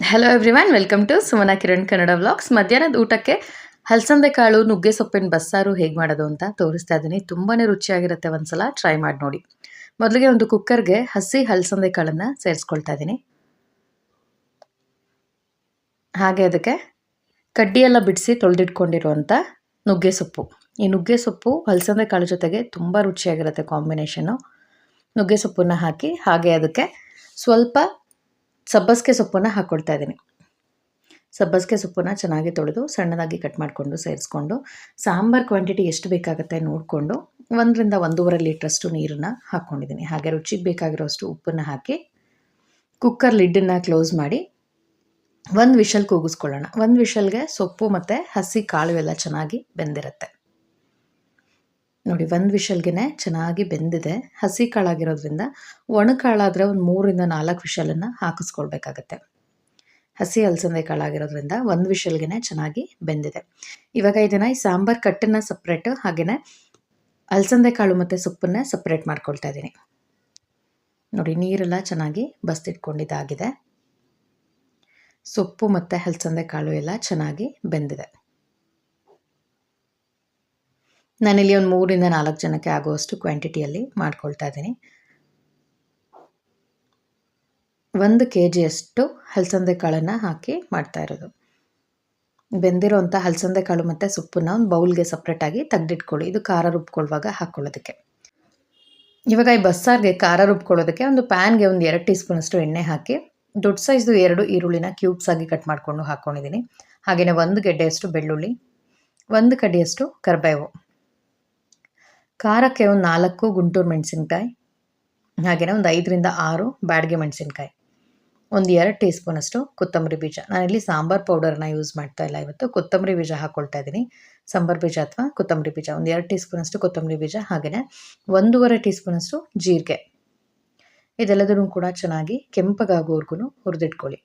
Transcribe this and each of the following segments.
Hello everyone welcome to Sumana Kiran Kannada vlogs ಮಧ್ಯಾಹ್ನದ ಊಟಕ್ಕೆ ಹಲಸಂದೆ ಕಾಳು, ನುಗ್ಗೆ ಸೊಪ್ಪಿನ ಬಸ್ಸಾರು ಹೇಗೆ ಮಾಡೋದು ಅಂತ ತೋರಿಸ್ತಾ ಇದ್ದೀನಿ ತುಂಬಾ ರುಚಿಯಾಗಿರುತ್ತೆ ಒಂದ್ಸಲ ಟ್ರೈ ಮಾಡಿ ನೋಡಿ. ಮೊದಲಿಗೆ ಒಂದು ಕುಕ್ಕರ್ಗೆ ಹಸಿ ಹಲಸಂದೆ ಕಾಳನ್ನು ಸೇರಿಸ್ಕೊಳ್ತಾ ಇದ್ದೀನಿ ಹಾಗೆ ಅದಕ್ಕೆ ಕಡ್ಡಿಯೆಲ್ಲ ಬಿಡಿಸಿ ತೊಳೆದಿಟ್ಕೊಂಡಿರುವಂಥ ನುಗ್ಗೆ ಸೊಪ್ಪು. ಈ ನುಗ್ಗೆ ಸೊಪ್ಪು ಹಲಸಂದೆ ಕಾಳು ಜೊತೆಗೆ ತುಂಬ ರುಚಿಯಾಗಿರುತ್ತೆ ಕಾಂಬಿನೇಷನು ನುಗ್ಗೆ ಸೊಪ್ಪನ್ನು ಹಾಕಿ ಹಾಗೆ ಅದಕ್ಕೆ ಸ್ವಲ್ಪ ಸಬ್ಬಸಿಗೆ ಸೊಪ್ಪನ್ನು ಹಾಕ್ಕೊಳ್ತಾ ಇದ್ದೀನಿ. ಸಬ್ಬಸ್ಗೆ ಸೊಪ್ಪನ್ನು ಚೆನ್ನಾಗಿ ತೊಳೆದು ಸಣ್ಣದಾಗಿ ಕಟ್ ಮಾಡಿಕೊಂಡು ಸೇರಿಸ್ಕೊಂಡು ಸಾಂಬಾರು ಕ್ವಾಂಟಿಟಿ ಎಷ್ಟು ಬೇಕಾಗುತ್ತೆ ನೋಡಿಕೊಂಡು ಒಂದರಿಂದ ಒಂದೂವರೆ ಲೀಟ್ರಷ್ಟು ನೀರನ್ನು ಹಾಕ್ಕೊಂಡಿದ್ದೀನಿ ಹಾಗೆ ರುಚಿಗೆ ಬೇಕಾಗಿರೋಷ್ಟು ಉಪ್ಪನ್ನು ಹಾಕಿ ಕುಕ್ಕರ್ ಲಿಡ್ಡನ್ನು ಕ್ಲೋಸ್ ಮಾಡಿ ಒಂದು ವಿಷಲ್ ಕೂಗಿಸ್ಕೊಳ್ಳೋಣ. ಒಂದು ವಿಷಲ್ಗೆ ಸೊಪ್ಪು ಮತ್ತು ಹಸಿ ಕಾಳು ಎಲ್ಲ ಚೆನ್ನಾಗಿ ಬೆಂದಿರುತ್ತೆ. ನೋಡಿ, ಒಂದು ವಿಷಲ್ಗೆ ಚೆನ್ನಾಗಿ ಬೆಂದಿದೆ. ಹಸಿ ಕಾಳಾಗಿರೋದ್ರಿಂದ ಒಣ ಕಾಳಾದರೆ ಒಂದು ಮೂರಿಂದ ನಾಲ್ಕು ವಿಷಲನ್ನು ಹಾಕಿಸ್ಕೊಳ್ಬೇಕಾಗತ್ತೆ. ಹಸಿ ಅಲಸಂದೆ ಕಾಳಾಗಿರೋದ್ರಿಂದ ಒಂದು ವಿಷಲ್ಗೆ ಚೆನ್ನಾಗಿ ಬೆಂದಿದೆ. ಇವಾಗ ಇದನ್ನು ಈ ಸಾಂಬಾರು ಕಟ್ಟನ್ನು ಸಪ್ರೇಟು ಹಾಗೆಯೇ ಅಲಸಂದೆ ಕಾಳು ಮತ್ತು ಸೊಪ್ಪನ್ನು ಸಪ್ರೇಟ್ ಮಾಡ್ಕೊಳ್ತಾ ಇದ್ದೀನಿ ನೋಡಿ, ನೀರೆಲ್ಲ ಚೆನ್ನಾಗಿ ಬಸ್ತಿಟ್ಕೊಂಡಿದ್ದಾಗಿದೆ. ಸೊಪ್ಪು ಮತ್ತು ಹಲಸಂದೆ ಕಾಳು ಎಲ್ಲ ಚೆನ್ನಾಗಿ ಬೆಂದಿದೆ. ನಾನಿಲ್ಲಿ ಒಂದು ಮೂರಿಂದ ನಾಲ್ಕು ಜನಕ್ಕೆ ಆಗುವಷ್ಟು ಕ್ವಾಂಟಿಟಿಯಲ್ಲಿ ಮಾಡ್ಕೊಳ್ತಾ ಇದ್ದೀನಿ. ಒಂದು ಕೆ ಜಿಯಷ್ಟು ಹಲಸಂದೆ ಕಾಳನ್ನು ಹಾಕಿ ಮಾಡ್ತಾ ಇರೋದು. ಬೆಂದಿರೋಂಥ ಹಲಸಂದೆ ಕಾಳು ಮತ್ತು ಸೊಪ್ಪನ್ನ ಒಂದು ಬೌಲ್ಗೆ ಸಪ್ರೇಟಾಗಿ ತೆಗೆದಿಟ್ಕೊಳ್ಳಿ. ಇದು ಖಾರ ರುಬ್ಕೊಳ್ಳುವಾಗ ಹಾಕ್ಕೊಳ್ಳೋದಕ್ಕೆ ಇವಾಗ ಈ ಬಸ್ಸಾರಿಗೆ ಖಾರ ರುಬ್ಕೊಳ್ಳೋದಕ್ಕೆ ಒಂದು ಪ್ಯಾನ್ಗೆ ಒಂದು ಎರಡು ಟೀ ಸ್ಪೂನಷ್ಟು ಎಣ್ಣೆ ಹಾಕಿ ದೊಡ್ಡ ಸೈಜ್ದು ಎರಡು ಈರುಳ್ಳಿನ ಕ್ಯೂಬ್ಸ್ ಆಗಿ ಕಟ್ ಮಾಡಿಕೊಂಡು ಹಾಕ್ಕೊಂಡಿದ್ದೀನಿ ಹಾಗೆಯೇ ಒಂದು ಗೆಡ್ಡೆಯಷ್ಟು ಬೆಳ್ಳುಳ್ಳಿ, ಒಂದು ಕಡ್ಡಿಯಷ್ಟು ಕರಿಬೇವು. ಖಾರಕ್ಕೆ ಒಂದು ನಾಲ್ಕು ಗುಂಟೂರು ಮೆಣಸಿನ್ಕಾಯಿ ಹಾಗೆಯೇ ಒಂದು ಐದರಿಂದ ಆರು ಬ್ಯಾಡ್ಗೆ ಮೆಣಸಿನ್ಕಾಯಿ, ಒಂದು ಎರಡು ಟೀ ಸ್ಪೂನಷ್ಟು ಕೊತ್ತಂಬರಿ ಬೀಜ. ನಾನಿಲ್ಲಿ ಸಾಂಬಾರು ಪೌಡರ್ನ ಯೂಸ್ ಮಾಡ್ತಾ ಇಲ್ಲ ಇವತ್ತು. ಕೊತ್ತಂಬರಿ ಬೀಜ ಹಾಕ್ಕೊಳ್ತಾ ಇದ್ದೀನಿ. ಸಾಂಬಾರ್ ಬೀಜ ಅಥವಾ ಕೊತ್ತಂಬರಿ ಬೀಜ. ಒಂದು ಎರಡು ಟೀ ಸ್ಪೂನಷ್ಟು ಕೊತ್ತಂಬರಿ ಬೀಜ ಹಾಗೆಯೇ ಒಂದೂವರೆ ಟೀ ಸ್ಪೂನಷ್ಟು ಜೀರಿಗೆ. ಇದೆಲ್ಲದನ್ನು ಕೂಡ ಚೆನ್ನಾಗಿ ಕೆಂಪಗಾಗೋವರೆಗೂ ಹುರಿದಿಟ್ಕೊಳ್ಳಿ.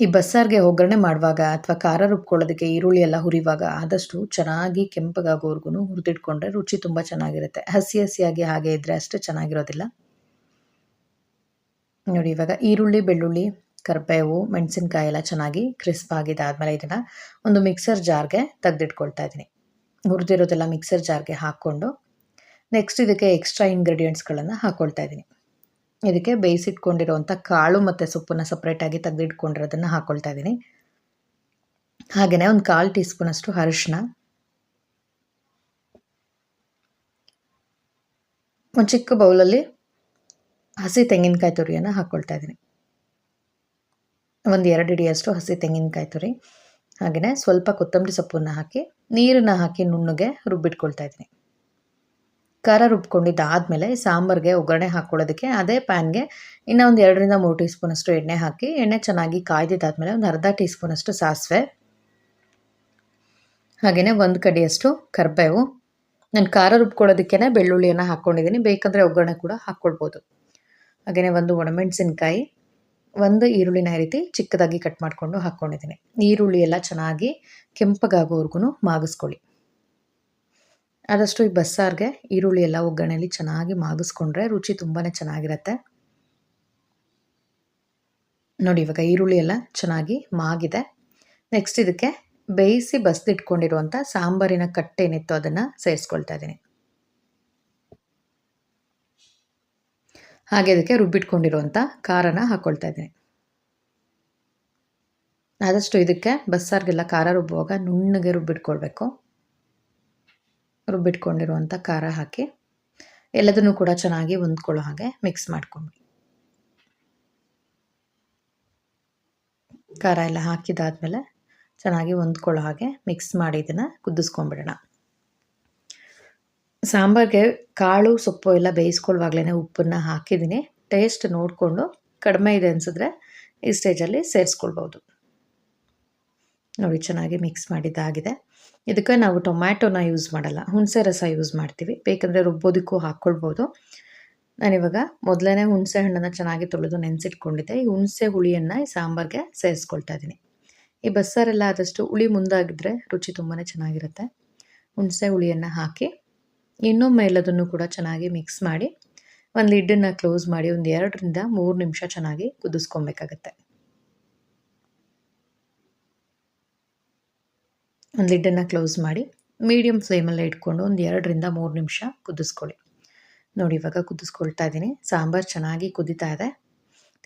ಈ ಬಸ್ಸಾರಿಗೆ ಒಗ್ಗರಣೆ ಮಾಡುವಾಗ ಅಥವಾ ಖಾರ ರುಬ್ಕೊಳ್ಳೋದಕ್ಕೆ ಈರುಳ್ಳಿ ಎಲ್ಲ ಹುರಿವಾಗ ಆದಷ್ಟು ಚೆನ್ನಾಗಿ ಕೆಂಪಗಾಗೋವರೆಗೂ ಹುರಿದಿಟ್ಕೊಂಡ್ರೆ ರುಚಿ ತುಂಬ ಚೆನ್ನಾಗಿರುತ್ತೆ. ಹಸಿ ಹಸಿಯಾಗಿ ಹಾಗೆ ಇದ್ದರೆ ಅಷ್ಟು ಚೆನ್ನಾಗಿರೋದಿಲ್ಲ. ನೋಡಿ, ಇವಾಗ ಈರುಳ್ಳಿ, ಬೆಳ್ಳುಳ್ಳಿ, ಕರಿಬೇವು, ಮೆಣಸಿನ್ಕಾಯಿ ಎಲ್ಲ ಚೆನ್ನಾಗಿ ಕ್ರಿಸ್ಪ್ ಆಗಿದ್ದಾದಮೇಲೆ ಇದನ್ನು ಒಂದು ಮಿಕ್ಸರ್ ಜಾರ್ಗೆ ತೆಗೆದಿಟ್ಕೊಳ್ತಾ ಇದ್ದೀನಿ. ಹುರಿದಿರೋದೆಲ್ಲ ಮಿಕ್ಸರ್ ಜಾರ್ಗೆ ಹಾಕ್ಕೊಂಡು ನೆಕ್ಸ್ಟ್ ಇದಕ್ಕೆ ಎಕ್ಸ್ಟ್ರಾ ಇಂಗ್ರೀಡಿಯೆಂಟ್ಸ್ಗಳನ್ನು ಹಾಕ್ಕೊಳ್ತಾ ಇದ್ದೀನಿ. ಇದಕ್ಕೆ ಬೇಯಿಸಿಟ್ಕೊಂಡಿರುವಂಥ ಕಾಳು ಮತ್ತು ಸೊಪ್ಪನ್ನು ಸಪ್ರೇಟಾಗಿ ತೆಗೆದಿಟ್ಕೊಂಡಿರೋದನ್ನು ಹಾಕ್ಕೊಳ್ತಾ ಇದ್ದೀನಿ. ಹಾಗೆಯೇ ಒಂದು ಕಾಲು ಟೀ ಸ್ಪೂನಷ್ಟು ಅರಿಶಿನ ಒಂದು ಚಿಕ್ಕ ಬೌಲಲ್ಲಿ ಹಸಿ ತೆಂಗಿನಕಾಯಿ ತುರಿಯನ್ನು ಹಾಕ್ಕೊಳ್ತಾ ಇದ್ದೀನಿ. ಒಂದು ಎರಡು ಹಿಡಿಯಷ್ಟು ಹಸಿ ತೆಂಗಿನಕಾಯಿ ತುರಿ. ಹಾಗೆಯೇ ಸ್ವಲ್ಪ ಕೊತ್ತಂಬರಿ ಸೊಪ್ಪನ್ನು ಹಾಕಿ ನೀರನ್ನು ಹಾಕಿ ನುಣ್ಣಗೆ ರುಬ್ಬಿಟ್ಕೊಳ್ತಾ ಇದ್ದೀನಿ. ಖಾರ ರುಬ್ಕೊಂಡಿದ್ದಾದಮೇಲೆ ಸಾಂಬಾರಿಗೆ ಒಗ್ಗರಣೆ ಹಾಕ್ಕೊಳ್ಳೋದಕ್ಕೆ ಅದೇ ಪ್ಯಾನ್ಗೆ ಇನ್ನೊಂದು ಒಂದು ಎರಡರಿಂದ ಮೂರು ಟೀ ಸ್ಪೂನಷ್ಟು ಎಣ್ಣೆ ಹಾಕಿ, ಎಣ್ಣೆ ಚೆನ್ನಾಗಿ ಕಾಯ್ದಿದ್ದಾದಮೇಲೆ ಒಂದು ಅರ್ಧ ಟೀ ಸ್ಪೂನಷ್ಟು ಸಾಸಿವೆ ಹಾಗೆಯೇ ಒಂದು ಕಡಿಯಷ್ಟು ಕರಿಬೇವು. ನಾನು ಖಾರ ರುಬ್ಕೊಳ್ಳೋದಕ್ಕೆ ಬೆಳ್ಳುಳ್ಳಿಯನ್ನು ಹಾಕ್ಕೊಂಡಿದ್ದೀನಿ ಬೇಕಂದರೆ ಒಗ್ಗರಣೆ ಕೂಡ ಹಾಕ್ಕೊಳ್ಬೋದು. ಹಾಗೆಯೇ ಒಂದು ಒಣಮೆಣಸಿನ್ಕಾಯಿ, ಒಂದು ಈರುಳ್ಳಿನ ರೀತಿ ಚಿಕ್ಕದಾಗಿ ಕಟ್ ಮಾಡಿಕೊಂಡು ಹಾಕ್ಕೊಂಡಿದ್ದೀನಿ ಈರುಳ್ಳಿ ಎಲ್ಲ ಚೆನ್ನಾಗಿ ಕೆಂಪಗಾಗೋವರೆಗೂ ಮಾಗಿಸ್ಕೊಳ್ಳಿ. ಆದಷ್ಟು ಈ ಬಸ್ಸಾರಿಗೆ ಈರುಳ್ಳಿ ಎಲ್ಲ ಒಗ್ಗರಣೆಯಲ್ಲಿ ಚೆನ್ನಾಗಿ ಮಾಗಿಸ್ಕೊಂಡ್ರೆ ರುಚಿ ತುಂಬಾ ಚೆನ್ನಾಗಿರುತ್ತೆ. ನೋಡಿ, ಇವಾಗ ಈರುಳ್ಳಿ ಎಲ್ಲ ಚೆನ್ನಾಗಿ ಮಾಗಿದೆ. ನೆಕ್ಸ್ಟ್ ಇದಕ್ಕೆ ಬೇಯಿಸಿ ಬಸ್ದಿಟ್ಕೊಂಡಿರುವಂಥ ಸಾಂಬಾರಿನ ಕಟ್ಟೆ ಏನಿತ್ತು ಅದನ್ನು ಸೇರಿಸ್ಕೊಳ್ತಾ ಇದ್ದೀನಿ. ಹಾಗೆ ಇದಕ್ಕೆ ರುಬ್ಬಿಟ್ಕೊಂಡಿರುವಂಥ ಖಾರನ ಹಾಕ್ಕೊಳ್ತಾ ಇದ್ದೀನಿ. ಆದಷ್ಟು ಇದಕ್ಕೆ ಬಸ್ಸಾರಿಗೆಲ್ಲ ಖಾರ ರುಬ್ಬುವಾಗ ನುಣ್ಣಗೆ ರುಬ್ಬಿಟ್ಕೊಳ್ಬೇಕು. ರುಬ್ಬಿಟ್ಕೊಂಡಿರುವಂಥ ಖಾರ ಹಾಕಿ ಎಲ್ಲದನ್ನು ಕೂಡ ಚೆನ್ನಾಗಿ ಹೊಂದ್ಕೊಳ್ಳೋ ಹಾಗೆ ಮಿಕ್ಸ್ ಮಾಡ್ಕೊಂಡ್ಬಿಡಿ. ಖಾರ ಎಲ್ಲ ಹಾಕಿದಾದ್ಮೇಲೆ ಚೆನ್ನಾಗಿ ಹೊಂದ್ಕೊಳ್ಳೋ ಹಾಗೆ ಮಿಕ್ಸ್ ಮಾಡಿ ಇದನ್ನು ಕುದಿಸ್ಕೊಂಡ್ಬಿಡೋಣ. ಸಾಂಬಾರಿಗೆ ಕಾಳು, ಸೊಪ್ಪು ಎಲ್ಲ ಬೇಯಿಸ್ಕೊಳ್ಳುವಾಗಲೇ ಉಪ್ಪನ್ನು ಹಾಕಿದ್ದೀನಿ. ಟೇಸ್ಟ್ ನೋಡಿಕೊಂಡು ಕಡಿಮೆ ಇದೆ ಅನಿಸಿದ್ರೆ ಈ ಸ್ಟೇಜಲ್ಲಿ ಸೇರಿಸ್ಕೊಳ್ಬೋದು ನೋಡಿ ಚೆನ್ನಾಗಿ ಮಿಕ್ಸ್ ಮಾಡಿದ್ದಾಗಿದೆ. ಇದಕ್ಕೆ ನಾವು ಟೊಮ್ಯಾಟೊನ ಯೂಸ್ ಮಾಡಲ್ಲ, ಹುಣಸೆ ರಸ ಯೂಸ್ ಮಾಡ್ತೀವಿ. ಬೇಕಂದರೆ ರುಬ್ಬೋದಕ್ಕೂ ಹಾಕ್ಕೊಳ್ಬೋದು. ನಾನಿವಾಗ ಮೊದಲನೇ ಹುಣಸೆ ಹಣ್ಣನ್ನು ಚೆನ್ನಾಗಿ ತೊಳೆದು ನೆನೆಸಿಟ್ಕೊಂಡಿದ್ದೆ. ಈ ಹುಣಸೆ ಹುಳಿಯನ್ನು ಈ ಸಾಂಬಾರಿಗೆ ಸೇರಿಸ್ಕೊಳ್ತಾ ಇದ್ದೀನಿ. ಈ ಬಸ್ಸಾರೆಲ್ಲ ಆದಷ್ಟು ಹುಳಿ ಮುಂದಾಗಿದ್ದರೆ ರುಚಿ ತುಂಬಾ ಚೆನ್ನಾಗಿರುತ್ತೆ. ಹುಣಸೆ ಹುಳಿಯನ್ನು ಹಾಕಿ, ಇನ್ನೊಮ್ಮೆ ಎಲ್ಲದನ್ನು ಕೂಡ ಚೆನ್ನಾಗಿ ಮಿಕ್ಸ್ ಮಾಡಿ, ಒಂದು ಲಿಡ್ಡನ್ನು ಕ್ಲೋಸ್ ಮಾಡಿ ಒಂದು ಎರಡರಿಂದ ಮೂರು ನಿಮಿಷ ಚೆನ್ನಾಗಿ ಕುದಿಸ್ಕೊಬೇಕಾಗತ್ತೆ. ಒಂದು ಲಿಡ್ಡನ್ನು ಕ್ಲೋಸ್ ಮಾಡಿ ಮೀಡಿಯಮ್ ಫ್ಲೇಮಲ್ಲೇ ಇಟ್ಕೊಂಡು ಒಂದು ಎರಡರಿಂದ ಮೂರು ನಿಮಿಷ ಕುದಿಸ್ಕೊಳ್ಳಿ. ನೋಡಿ, ಇವಾಗ ಕುದಿಸ್ಕೊಳ್ತಾ ಇದ್ದೀನಿ. ಸಾಂಬಾರು ಚೆನ್ನಾಗಿ ಕುದೀತಾ ಇದೆ.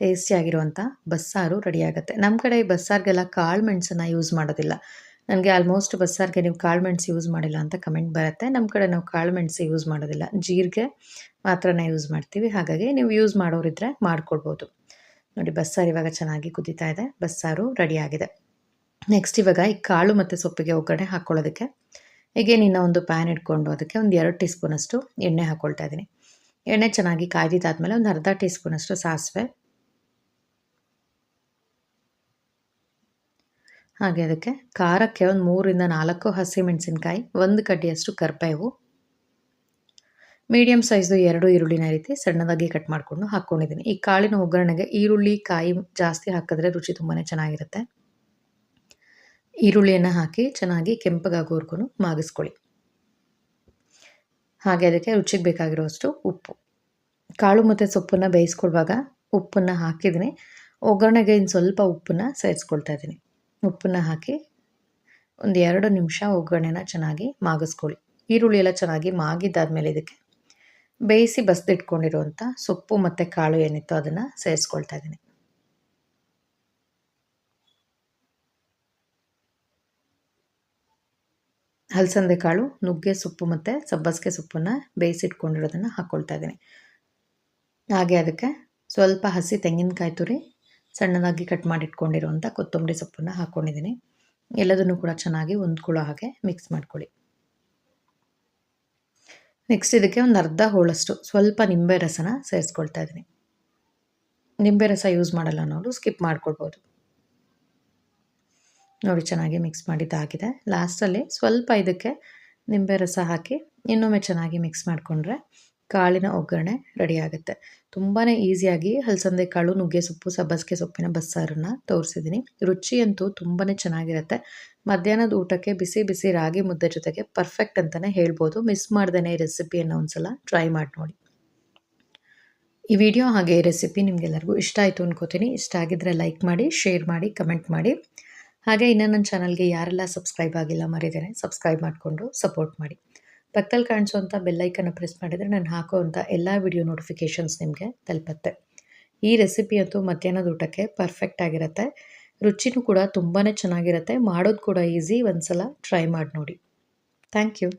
ಟೇಸ್ಟಿಯಾಗಿರುವಂಥ ಬಸ್ಸಾರು ರೆಡಿ ಆಗುತ್ತೆ. ನಮ್ಮ ಕಡೆ ಈ ಬಸ್ಸಾರಿಗೆಲ್ಲ ಕಾಳು ಮೆಣಸನ್ನು ಯೂಸ್ ಮಾಡೋದಿಲ್ಲ. ನನಗೆ ಆಲ್ಮೋಸ್ಟ್ ಬಸ್ಸಾರಿಗೆ ನೀವು ಕಾಳು ಮೆಣಸು ಯೂಸ್ ಮಾಡಿಲ್ಲ ಅಂತ ಕಮೆಂಟ್ ಬರುತ್ತೆ. ನಮ್ಮ ಕಡೆ ನಾವು ಕಾಳು ಮೆಣಸು ಯೂಸ್ ಮಾಡೋದಿಲ್ಲ. ಜೀರಿಗೆ ಮಾತ್ರನೇ ಯೂಸ್ ಮಾಡ್ತೀವಿ. ಹಾಗಾಗಿ ನೀವು ಯೂಸ್ ಮಾಡೋರಿದ್ರೆ ಮಾಡ್ಕೊಳ್ಬೋದು ನೋಡಿ, ಬಸ್ಸಾರು ಇವಾಗ ಚೆನ್ನಾಗಿ ಕುದೀತಾ ಇದೆ. ಬಸ್ಸಾರು ರೆಡಿಯಾಗಿದೆ ನೆಕ್ಸ್ಟ್ ಇವಾಗ ಈ ಕಾಳು ಮತ್ತು ಸೊಪ್ಪಿಗೆ ಒಗ್ಗರಣೆ ಹಾಕ್ಕೊಳ್ಳೋದಕ್ಕೆ ಹೀಗೆ ನಿನ್ನ ಒಂದು ಪ್ಯಾನ್ ಇಟ್ಕೊಂಡು ಅದಕ್ಕೆ ಒಂದು ಎರಡು ಟೀ ಸ್ಪೂನಷ್ಟು ಎಣ್ಣೆ ಹಾಕ್ಕೊಳ್ತಾ ಇದ್ದೀನಿ. ಎಣ್ಣೆ ಚೆನ್ನಾಗಿ ಕಾಯ್ದಿದ್ದಾದಮೇಲೆ ಒಂದು ಅರ್ಧ ಟೀ ಸ್ಪೂನಷ್ಟು ಸಾಸಿವೆ. ಹಾಗೆ ಅದಕ್ಕೆ ಖಾರಕ್ಕೆ ಒಂದು ಮೂರಿಂದ ನಾಲ್ಕು ಹಸಿಮೆಣಸಿನ್ಕಾಯಿ, ಒಂದು ಕಡ್ಡಿಯಷ್ಟು ಕರ್ಬೇವು. ಮೀಡಿಯಮ್ ಸೈಜು ಎರಡು ಈರುಳ್ಳಿನ ರೀತಿ ಸಣ್ಣದಾಗಿ ಕಟ್ ಮಾಡಿಕೊಂಡು ಹಾಕ್ಕೊಂಡಿದ್ದೀನಿ ಈ ಕಾಳಿನ ಒಗ್ಗರಣೆಗೆ ಈರುಳ್ಳಿ, ಕಾಯಿ ಜಾಸ್ತಿ ಹಾಕಿದ್ರೆ ರುಚಿ ತುಂಬಾ ಚೆನ್ನಾಗಿರುತ್ತೆ. ಈರುಳ್ಳಿಯನ್ನು ಹಾಕಿ ಚೆನ್ನಾಗಿ ಕೆಂಪಗಾಗೋವರೆಗೂ ಮಾಗಿಸ್ಕೊಳ್ಳಿ. ಹಾಗೆ ಅದಕ್ಕೆ ರುಚಿಗೆ ಬೇಕಾಗಿರೋಷ್ಟು ಉಪ್ಪು. ಕಾಳು ಮತ್ತು ಸೊಪ್ಪನ್ನು ಬೇಯಿಸ್ಕೊಳ್ವಾಗ ಉಪ್ಪನ್ನು ಹಾಕಿದ್ದೀನಿ ಒಗ್ಗರಣೆಗೆ ಇನ್ನು ಸ್ವಲ್ಪ ಉಪ್ಪನ್ನು ಸೇರಿಸ್ಕೊಳ್ತಾ ಇದ್ದೀನಿ. ಉಪ್ಪನ್ನು ಹಾಕಿ ಒಂದು ಎರಡು ನಿಮಿಷ ಒಗ್ಗರಣೆನ ಚೆನ್ನಾಗಿ ಮಾಗಿಸ್ಕೊಳ್ಳಿ. ಈರುಳ್ಳಿ ಎಲ್ಲ ಚೆನ್ನಾಗಿ ಮಾಗಿದ್ದಾದಮೇಲೆ ಇದಕ್ಕೆ ಬೇಯಿಸಿ ಬಸ್ದಿಟ್ಕೊಂಡಿರುವಂಥ ಸೊಪ್ಪು ಮತ್ತು ಕಾಳು ಏನಿತ್ತು ಅದನ್ನು ಸೇರಿಸ್ಕೊಳ್ತಾ ಇದ್ದೀನಿ. ಹಲಸಂದೆ ಕಾಳು, ನುಗ್ಗೆ ಸೊಪ್ಪು ಮತ್ತು ಸಬ್ಬಸಿಗೆ ಸೊಪ್ಪನ್ನು ಬೇಯಿಸಿಟ್ಕೊಂಡಿರೋದನ್ನು ಹಾಕ್ಕೊಳ್ತಾ ಇದ್ದೀನಿ. ಹಾಗೆ ಅದಕ್ಕೆ ಸ್ವಲ್ಪ ಹಸಿ ತೆಂಗಿನಕಾಯಿ ತುರಿ, ಸಣ್ಣದಾಗಿ ಕಟ್ ಮಾಡಿಟ್ಕೊಂಡಿರುವಂಥ ಕೊತ್ತಂಬರಿ ಸೊಪ್ಪನ್ನು ಹಾಕ್ಕೊಂಡಿದ್ದೀನಿ ಎಲ್ಲದನ್ನು ಕೂಡ ಚೆನ್ನಾಗಿ ಹೊಂದ್ಕೊಳ್ಳೋ ಹಾಗೆ ಮಿಕ್ಸ್ ಮಾಡ್ಕೊಳ್ಳಿ. ನೆಕ್ಸ್ಟ್ ಇದಕ್ಕೆ ಒಂದು ಅರ್ಧ ಹೋಳಷ್ಟು ಸ್ವಲ್ಪ ನಿಂಬೆ ರಸನ ಸೇರಿಸ್ಕೊಳ್ತಾ ಇದ್ದೀನಿ. ನಿಂಬೆ ರಸ ಯೂಸ್ ಮಾಡಲ್ಲ ಅನ್ನೋರು ಸ್ಕಿಪ್ ಮಾಡ್ಕೊಳ್ಬೋದು. ನೋಡಿ, ಚೆನ್ನಾಗಿ ಮಿಕ್ಸ್ ಮಾಡಿದ್ದಾಗಿದೆ ಲಾಸ್ಟಲ್ಲಿ ಸ್ವಲ್ಪ ಇದಕ್ಕೆ ನಿಂಬೆ ರಸ ಹಾಕಿ ಇನ್ನೊಮ್ಮೆ ಚೆನ್ನಾಗಿ ಮಿಕ್ಸ್ ಮಾಡಿಕೊಂಡ್ರೆ ಕಾಳಿನ ಒಗ್ಗರಣೆ ರೆಡಿ ಆಗುತ್ತೆ. ತುಂಬಾ ಈಸಿಯಾಗಿ ಹಲಸಂದೆ ಕಾಳು, ನುಗ್ಗೆ ಸೊಪ್ಪು, ಸಬ್ಬಸಿಗೆ ಸೊಪ್ಪಿನ ಬಸ್ಸಾರನ್ನು ತೋರಿಸಿದ್ದೀನಿ. ರುಚಿಯಂತೂ ತುಂಬಾ ಚೆನ್ನಾಗಿರುತ್ತೆ. ಮಧ್ಯಾಹ್ನದ ಊಟಕ್ಕೆ ಬಿಸಿ ಬಿಸಿ ರಾಗಿ ಮುದ್ದೆ ಜೊತೆಗೆ ಪರ್ಫೆಕ್ಟ್ ಅಂತಲೇ ಹೇಳ್ಬೋದು. ಮಿಸ್ ಮಾಡ್ದೇ ಈ ರೆಸಿಪಿಯನ್ನು ಒಂದ್ಸಲ ಟ್ರೈ ಮಾಡಿ ನೋಡಿ. ಈ ವಿಡಿಯೋ ಹಾಗೆ ರೆಸಿಪಿ ನಿಮಗೆಲ್ಲರಿಗೂ ಇಷ್ಟ ಆಯಿತು ಅನ್ಕೋತೀನಿ. ಇಷ್ಟ ಆಗಿದ್ದರೆ ಲೈಕ್ ಮಾಡಿ ಶೇರ್ ಮಾಡಿ ಕಮೆಂಟ್ ಮಾಡಿ. ಹಾಗೆ ಇನ್ನೂ ನನ್ನ ಚಾನಲ್ಗೆ ಯಾರೆಲ್ಲ ಸಬ್ಸ್ಕ್ರೈಬ್ ಆಗಿಲ್ಲ ಮರಿದೇನೆ, ಸಬ್ಸ್ಕ್ರೈಬ್ ಮಾಡಿಕೊಂಡು ಸಪೋರ್ಟ್ ಮಾಡಿ. ಪಕ್ಕದಲ್ಲಿ ಕಾಣಿಸುವಂಥ ಬೆಲ್ಲೈಕನ್ನು ಪ್ರೆಸ್ ಮಾಡಿದರೆ ನಾನು ಹಾಕುವಂಥ ಎಲ್ಲ ವಿಡಿಯೋ ನೋಟಿಫಿಕೇಷನ್ಸ್ ನಿಮಗೆ ತಲುಪತ್ತೆ. ಈ ರೆಸಿಪಿ ಅಂತೂ ಮಧ್ಯಾಹ್ನದ ಊಟಕ್ಕೆ ಪರ್ಫೆಕ್ಟ್ ಆಗಿರುತ್ತೆ. ರುಚಿನೂ ಕೂಡ ತುಂಬಾ ಚೆನ್ನಾಗಿರುತ್ತೆ. ಮಾಡೋದು ಕೂಡ ಈಸಿ ಒಂದು ಸಲ ಟ್ರೈ ಮಾಡಿ ನೋಡಿ. Thank you